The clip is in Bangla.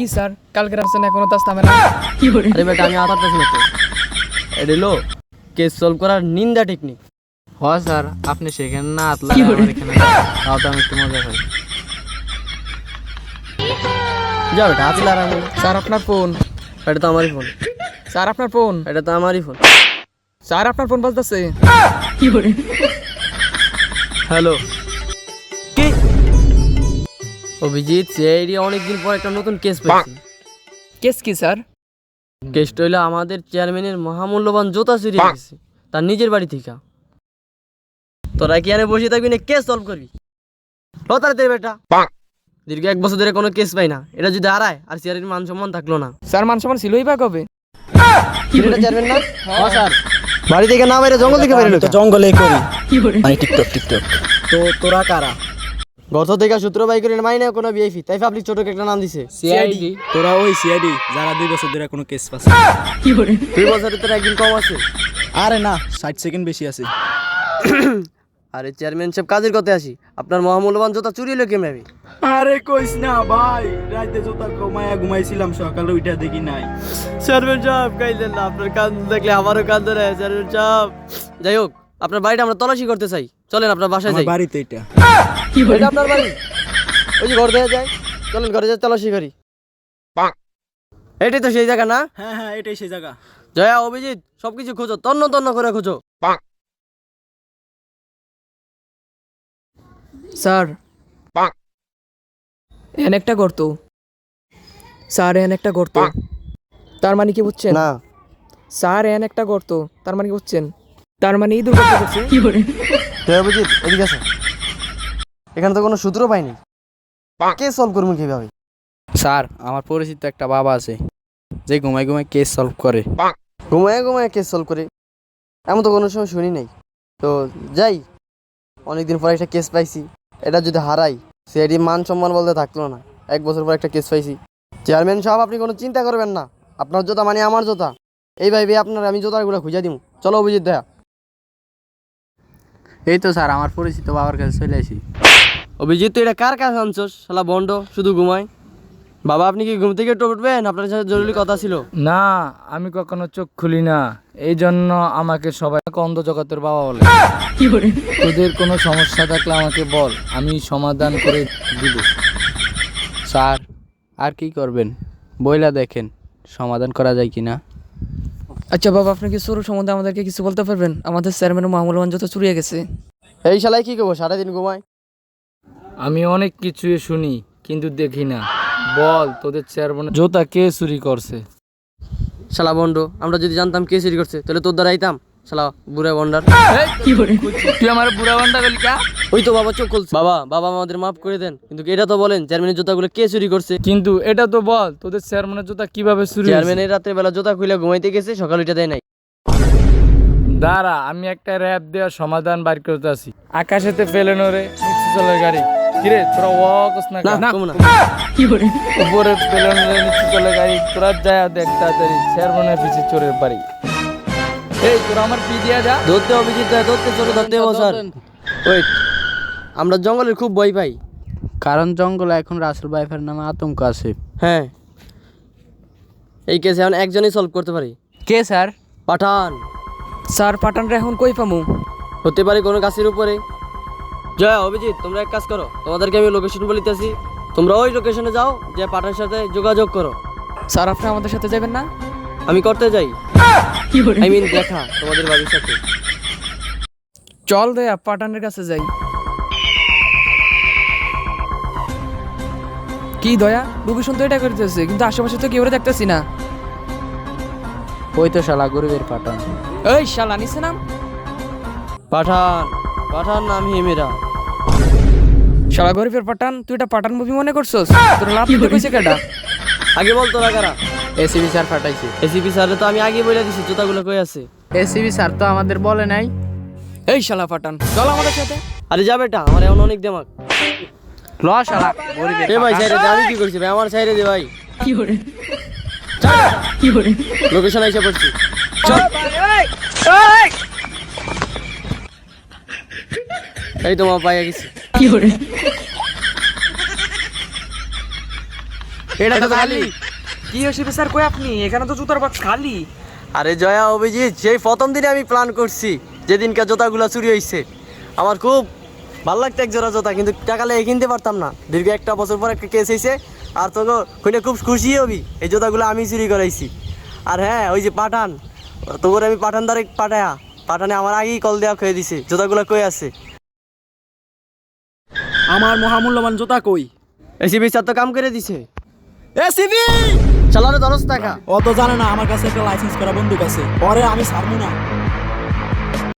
কি স্যার? কালকে আসছেন এখনও তাস থামে না আরে বেটা আমি আতারতেছি না তো এটা হলো কেস সলভ করার নিন্দা টেকনিক হ স্যার আপনি সেখানে না আতলা এখানে তাও তো আমি একটু মজা পাই যাও বেটা লাগাম স্যার আপনার ফোন এটা তো আমারই ফোন স্যার আপনার ফোন এটা তো আমারই ফোন স্যার আপনার ফোন বাজতেছে হ্যালো। অভিজিৎ সিআইডি অনেকদিন পর একটা নতুন কেস পেয়েছি। কেস কি স্যার? কেসটা হইল আমাদের চেয়ারম্যানের মহামূল্যবান জোতা চুরি গেছে তার নিজের বাড়ি থেকে। তোরা কি এনে বসে থাকবি না কেস সলভ করবি? লো তাড়াতাড়ি বেটা। দীর্ঘ এক বছর ধরে কোনো কেস পাই না এটা যদি হারায় আর চেয়ারের মান সম্মান থাকল না। স্যার মান সম্মান ছিলই বা কবে? চেয়ারম্যান না? হ্যাঁ স্যার। বাড়ি থেকে না বাইরে জঙ্গল থেকে বেরোলো জঙ্গলে করি। মানে টিকটক টিকটক। তো তোরা কারা? গত থেকে সূত্র বাই করে মাইনে কোনো বিআইপি তাই পাবলিক ছোট একটা নাম দিছে। সিআইডি তোরা ওই সিআইডি যারা দুই বছর ধরে কোনো কেস পাচ্ছে। দুই বছরের তোর একদিন কম আছে। আরে না ষাট সেকেন্ড বেশি আছে। আরে চেয়ারম্যান সাহেব কাজের কথা আসি। আপনার মহামূল্যবান জোতা চুরি হলো কেমন আরে কইস না ভাই রাতে জোতা কমায়া ঘুমাইছিলাম সকালে উঠা দেখি নাই। চেয়ারম্যান সাহেব কাইলেন না আপনার কান দেখলে আমারও কান ধরে। চেয়ারম্যান সাহেব যাই হোক আপনার বাড়িটা আমরা তলাশি করতে চাই। চলেন আপনার বাসায় যাই। বাড়িতে এটা। এটা আপনার বাড়ি? ওই যে ঘর দেওয়া যায়। চলেন ঘরে যাই তল্লাশি করি। এটাই তো সেই জায়গা না? হ্যাঁ হ্যাঁ এটাই সেই জায়গা। জয়া অভিজিৎ সবকিছু খোঁজো তন্ন তন্ন করে খোঁজো। স্যার। এন একটা গর্ত। স্যার এন একটা গর্ত। তার মানে কি বুঝছেন? না। স্যার এন একটা গর্ত। তার মানে কি বুঝছেন? তার মানে এই দুর্গত করছে অভিজিৎ এদিকে আছে এখানে তো কোনো সূত্র পাইনি। কে সলভ করব কীভাবে? স্যার আমার পরিচিত একটা বাবা আছে যে ঘুমাই ঘুমাই কেস সলভ করে। ঘুমায় ঘুমায় কেস সলভ করে। এমন তো কোনো সময় শুনি নাই। তো যাই অনেকদিন পর একটা কেস পাইছি। এটা যদি হারাই সিআইডি মান সম্মান বলতে থাকল না। এক বছর পর একটা কেস পাইছি। চেয়ারম্যান সাহেব আপনি কোনো চিন্তা করবেন না। আপনার জোতা মানে আমার জোতা। এই ভাইবে আপনার আমি জোতাগুলো খুঁজে দিব চলো অভিজিৎ দেখা এই তো স্যার আমার পরিচিত বাবার কাছে চলে আসি। অভিজিৎ তুই এটা কার কাছে আনছোস? শালা বন্ড শুধু ঘুমায়। বাবা আপনি কি ঘুম থেকে উঠবেন? আপনার সাথে জরুরি কথা ছিল। না আমি কখনো চোখ খুলি না। এই জন্য আমাকে সবাই অন্ধ জগতের বাবা বলে। তোদের কোনো সমস্যা থাকলে আমাকে বল আমি সমাধান করে দিব। স্যার আর কি করবেন? বইলা দেখেন সমাধান করা যায় কি না আচ্ছা বাবা আপনি কি চুরু সম্বন্ধে আমাদেরকে কিছু বলতে পারবেন? আমাদের চেয়ারম্যান মাহমুলমান যত চুরিয়ে গেছে। এই শালায় কি করব সারাদিন ঘুমায়? আমি অনেক কিছুই শুনি কিন্তু দেখি না। বল তোদের চেয়ারম্যান জোতা কে চুরি করছে? শালা বন্ড আমরা যদি জানতাম কে চুরি করছে তাহলে তোর দ্বারা আইতাম। শালা বুড়া বন্ডার তুই আমার বুড়া বান্ডা গেলি কা? ওই তো বাবা চোখ খুলছে। বাবা বাবা আমাদের মাফ করে দেন। কিন্তু এটা তো বলেন চেয়ারম্যানের জুতাগুলো কে চুরি করছে? কিন্তু এটা তো বল তোদের চেয়ারম্যানের জুতা কীভাবে চুরি চেয়ারম্যানের রাত্রে বেলা জুতা খুলে ঘুমাইতে গেছে সকাল দেয় নাই। দাঁড়া আমি একটা র্যাপ দেওয়ার সমাধান বার করতে আসি আকাশেতে ফেলেনো রে চলে গাড়ি কিরে তোরা ওয়াকস না না না। কমু না। উপরে ফেলেনো রে নিচে গাড়ি তোরা যায় দেখ তাড়াতাড়ি। চেয়ারম্যানের পিছিয়ে চোরের বাড়ি। এই তোরা আমার পি দিয়া যা? ধরতে ধরতে চলে ধরতে হব স্যার। ওয়েট আমরা জঙ্গলের খুব ভয় পাই। কারণ জঙ্গলে এখন রাসেল বাইফের নামে আতঙ্ক আছে। হ্যাঁ। এই কেস এখন একজনই সলভ করতে পারি। কে স্যার? পাঠান। স্যার পাঠানরা এখন কই পামু? হতে পারে কোনো গাছের উপরে। জয়া অভিজিৎ তোমরা এক কাজ করো। তোমাদেরকে আমি লোকেশন বলিতেছি। তোমরা ওই লোকেশনে যাও যে পাঠানের সাথে যোগাযোগ করো। স্যার আপনি আমাদের সাথে যাবেন না? আমি করতে যাই। আই মিন দেখা তোমাদের বাড়ির সাথে। চল দয়া পাঠানের কাছে যাই। কি দয়া রবিশন তো এটা করতেছে কিন্তু আশেপাশে তো কেউ দেখতেছি না। ওই তো শালা গরিবের পাঠান। এই শালা নিছে নাম। পাঠান পাঠান নাম হিমেরা শালা গরিবের পাঠান তুই এটা পাঠান মুভি মনে করছস? তোর লাভ দিতে কইছে কেডা? আগে বল তোরা কারা? এসিবি স্যার ফাটাইছে এসিপি স্যারে তো আমি আগে বলে দিছি জুতাগুলো কই আছে? এসিবি স্যার তো আমাদের বলে নাই। এই শালা ফাটান চল আমাদের সাথে। আরে যা বেটা আমার এমন অনেক দেমাক ল শালা এ ভাই সাইরে দে আমি কি করছি ভাই? আমার সাইরে দে ভাই। কি করে? কি করে? লোকেশন এসে পড়ছি। চল। এই তোমার পাইয়া গেছি। কি করে? এটা তো খালি। কি হয়েছে স্যার কই আপনি? এখানে তো জুতার বাক্স খালি। আরে জয়া অভিজিৎ সেই প্রথম দিনে আমি প্ল্যান করছি যেদিনকার জোতাগুলো চুরি হয়েছে আমার খুব ভালো লাগতো এক জোড়া জোতা কিন্তু টাকা লেগে কিনতে পারতাম না। দীর্ঘ একটা বছর পর একটা কেস হয়েছে আর তোকে খুলে খুব খুশি হবি এই জোতাগুলো আমি চুরি করাইছি। আর হ্যাঁ ওই যে পাঠান তোর আমি পাঠান দ্বারে পাঠায়া পাঠানে আমার আগেই কল দেওয়া খেয়ে দিছে জোতাগুলো কই আছে? আমার মহামূল্যবান জুতা কই? এসিবি স্যার তো কাম করে দিছে। এ সিবি চালানো দশ টাকা। অত জানে না, আমার কাছে একটা লাইসেন্স করা বন্দুক আছে। পরে আমি ছাড়বো না।